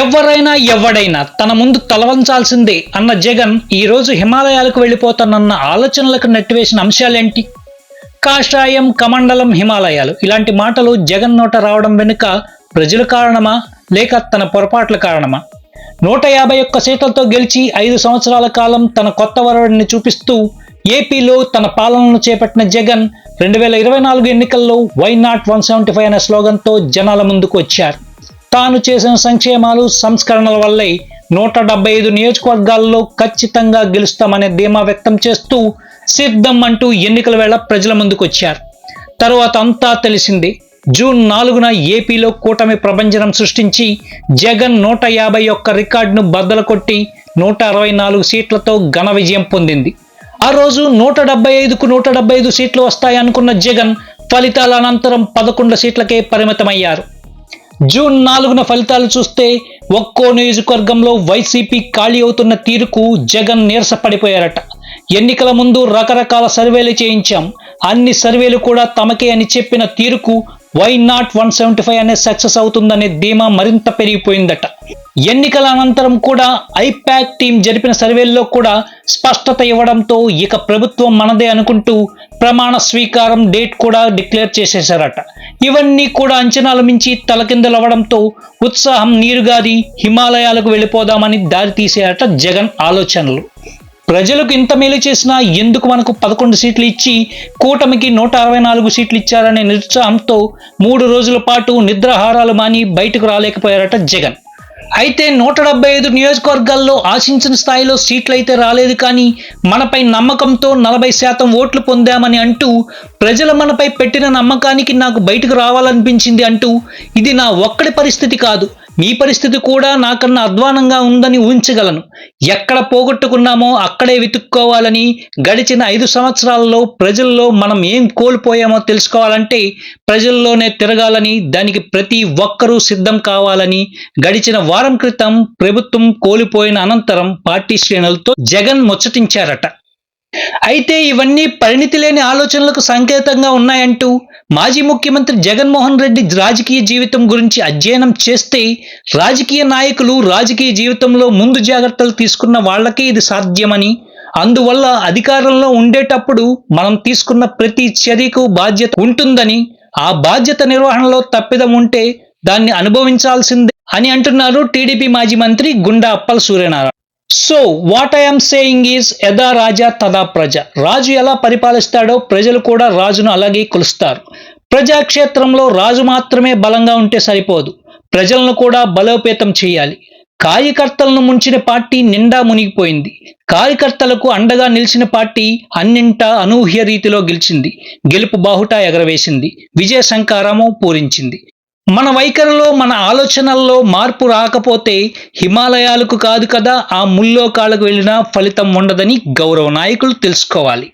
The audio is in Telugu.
ఎవరైనా ఎవడైనా తన ముందు తలవంచాల్సిందే అన్న జగన్ ఈరోజు హిమాలయాలకు వెళ్ళిపోతానన్న ఆలోచనలకు నెట్టివేసిన అంశాలేంటి? కాషాయం కమండలం హిమాలయాలు ఇలాంటి మాటలు జగన్ నోట రావడం వెనుక ప్రజల కారణమా? లేక తన పొరపాట్ల కారణమా? నూట యాభై ఒక్క సీట్లతో గెలిచి ఐదు సంవత్సరాల కాలం తన కొత్త వరవడిని చూపిస్తూ ఏపీలో తన పాలనను చేపట్టిన జగన్ రెండు వేల ఇరవై నాలుగు ఎన్నికల్లో why not one seventy five అనే స్లోగన్తో జనాల ముందుకు వచ్చారు. తాను చేసిన సంక్షేమాలు సంస్కరణల వల్లే నూట డెబ్బై ఐదు నియోజకవర్గాల్లో ఖచ్చితంగా గెలుస్తామనే ధీమా వ్యక్తం చేస్తూ సిద్ధం అంటూ ఎన్నికల వేళ ప్రజల ముందుకు వచ్చారు. తరువాత అంతా తెలిసింది. జూన్ నాలుగున ఏపీలో కూటమి ప్రభంజనం సృష్టించి జగన్ నూట యాభై ఒక్క రికార్డును బద్దలు కొట్టి నూట అరవై నాలుగు సీట్లతో ఘన విజయం పొందింది. ఆ రోజు నూట డెబ్బై ఐదుకు నూట డెబ్బై ఐదు సీట్లు వస్తాయనుకున్న జగన్ ఫలితాల అనంతరం పదకొండు సీట్లకే పరిమితమయ్యారు. జూన్ నాలుగున ఫలితాలు చూస్తే ఒక్కో నియోజకవర్గంలో వైసీపీ ఖాళీ అవుతున్న తీరుకు జగన్ నీరసపడిపోయారట ఎన్నికల ముందు రకరకాల సర్వేలు చేయించాం. అన్ని సర్వేలు కూడా తమకే అని చెప్పిన తీరుకు why not one seventy five అనే సక్సెస్ అవుతుందనే ధీమా మరింత పెరిగిపోయిందట. ఎన్నికల అనంతరం కూడా ఐపాక్ టీం జరిపిన సర్వేల్లో కూడా స్పష్టత ఇవ్వడంతో ఇక ప్రభుత్వం మనదే అనుకుంటూ ప్రమాణ స్వీకారం డేట్ కూడా డిక్లేర్ చేసేశారట. ఇవన్నీ కూడా అంచనాలు మించి తలకిందలవ్వడంతో ఉత్సాహం నీరుగాది హిమాలయాలకు వెళ్ళిపోదామని దారి తీసేయట జగన్ ఆలోచనలు. ప్రజలకు ఇంత మేలు చేసినా ఎందుకు మనకు పదకొండు సీట్లు ఇచ్చి కూటమికి నూట అరవై నాలుగు సీట్లు ఇచ్చారనే నిరుత్సాహంతో మూడు రోజుల పాటు నిద్రాహారాలు మాని బయటకు రాలేకపోయారట జగన్. అయితే నూట డెబ్బై ఐదు నియోజకవర్గాల్లో ఆశించిన స్థాయిలో సీట్లు అయితే రాలేదు కానీ మనపై నమ్మకంతో నలభై శాతం ఓట్లు పొందామని అంటూ ప్రజలు మనపై పెట్టిన నమ్మకానికి నాకు బయటకు రావాలనిపించింది అంటూ ఇది నా ఒక్కడి పరిస్థితి కాదు. మీ పరిస్థితి కూడా నాకన్నా అధ్వానంగా ఉందని ఊహించగలను. ఎక్కడ పోగొట్టుకున్నామో అక్కడే వెతుక్కోవాలని గడిచిన ఐదు సంవత్సరాలలో ప్రజల్లో మనం ఏం కోల్పోయామో తెలుసుకోవాలంటే ప్రజల్లోనే తిరగాలని దానికి ప్రతి ఒక్కరూ సిద్ధం కావాలని గడిచిన వారం క్రితం ప్రభుత్వం కోల్పోయిన అనంతరం పార్టీ శ్రేణులతో జగన్ ముచ్చటించారట. అయితే ఇవన్నీ పరిణితి లేని ఆలోచనలకు సంకేతంగా ఉన్నాయంటూ మాజీ ముఖ్యమంత్రి జగన్మోహన్ రెడ్డి రాజకీయ జీవితం గురించి అధ్యయనం చేస్తే రాజకీయ నాయకులు రాజకీయ జీవితంలో ముందు జాగ్రత్తలు తీసుకున్న వాళ్ళకే ఇది సాధ్యమని అందువల్ల అధికారంలో ఉండేటప్పుడు మనం తీసుకున్న ప్రతి చర్యకు బాధ్యత ఉంటుందని ఆ బాధ్యత నిర్వహణలో తప్పిదం ఉంటే దాన్ని అనుభవించాల్సిందే అని అంటున్నారు టీడీపీ మాజీ మంత్రి Gunda Appala Suryanarayana. So what I'm saying is యథా రాజా తదా ప్రజ. రాజు ఎలా పరిపాలిస్తాడో ప్రజలు కూడా రాజును అలాగే కొలుస్తారు. ప్రజాక్షేత్రంలో రాజు మాత్రమే బలంగా ఉంటే సరిపోదు. ప్రజలను కూడా బలోపేతం చేయాలి. కార్యకర్తలను ముంచిన పార్టీ నిండా మునిగిపోయింది. కార్యకర్తలకు అండగా నిలిచిన పార్టీ అన్నింటా అనూహ్య రీతిలో గెలిచింది. గెలుపు బాహుటా ఎగరవేసింది. విజయ సంకారము పూరించింది. మన వైఖరిలో మన ఆలోచనల్లో మార్పు రాకపోతే హిమాలయాలకు కాదు కదా ఆ ముల్లోకాలకు వెళ్ళినా ఫలితం ఉండదని గౌరవ నాయకులు తెలుసుకోవాలి.